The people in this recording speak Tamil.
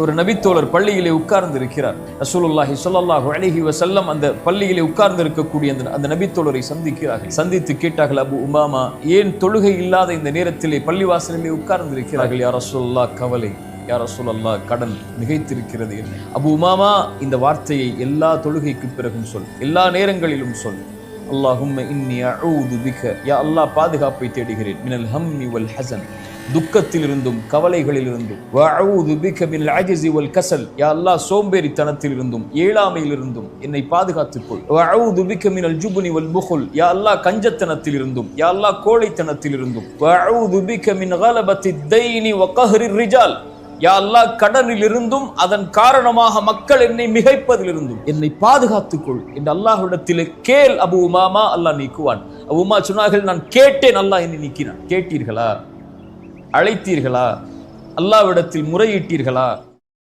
ஒரு நபித்தோழர் பள்ளியிலே உட்கார்ந்து இருக்கிறார் ரசூலுல்லாஹி ஸல்லல்லாஹு அலைஹி வசல்லம் அந்த பள்ளியிலே உட்கார்ந்து இருக்கக்கூடிய அந்த அந்த நபித்தோழரை சந்திக்கிறார்கள். சந்தித்து கேட்டார்கள் அபு உமாமா ஏன் தொழுகை இல்லாத இந்த நேரத்திலே பள்ளிவாசலிலே உட்கார்ந்து இருக்கிறார்கள் யார் ரசூல்லா கவலை. யார் ரசூலல்லா கடன் மிகைத்திருக்கிறது அபு உமாமா இந்த வார்த்தையை எல்லா தொழுகைக்கு பிறகும் சொல். எல்லா நேரங்களிலும் சொல். அல்லாஹும் இன்னி அஊது பிக. யா அல்லாஹ் பாதுகாப்பை தேடுகிறேன். மினல் ஹம்மி வல் ஹசன். துக்கத்திலிருந்தும் கவலைகளிலிருந்தும். வஅஊது பிக மினல் வல் கசல். யா அல்லா சோம்பேறித்தனத்திலிருந்தும் ஏழாமையிலிருந்தும் என்னை பாதுகாத்துக் கொள் வஅஊது பிக மினல் ஜுப்னி வல் புகுல். யா அல்லாஹ் கஞ்சத்தனத்திலிருந்தும் யா அல்லாஹ் கோழைத்தனத்திலிருந்தும். வஅஊது பிக மின் கலபத்தி தைனி வ ரிஜால். யா அல்லாஹ் கடனிலிருந்தும் அதன் காரணமாக மக்கள் என்னை மிகைப்பதிலிருந்தும் என்னை பாதுகாத்துக்கொள். என்று அல்லாஹ்விடத்திலே கேள் அபு உமாமா அல்லாஹ் நீக்குவான். அபு உமா சொன்னார்கள் நான் கேட்டேன் அல்லாஹ் என்னை நீக்கினான். கேட்டீர்களா? அழைத்தீர்களா? அல்லாஹ்விடத்தில் முறையிட்டீர்களா?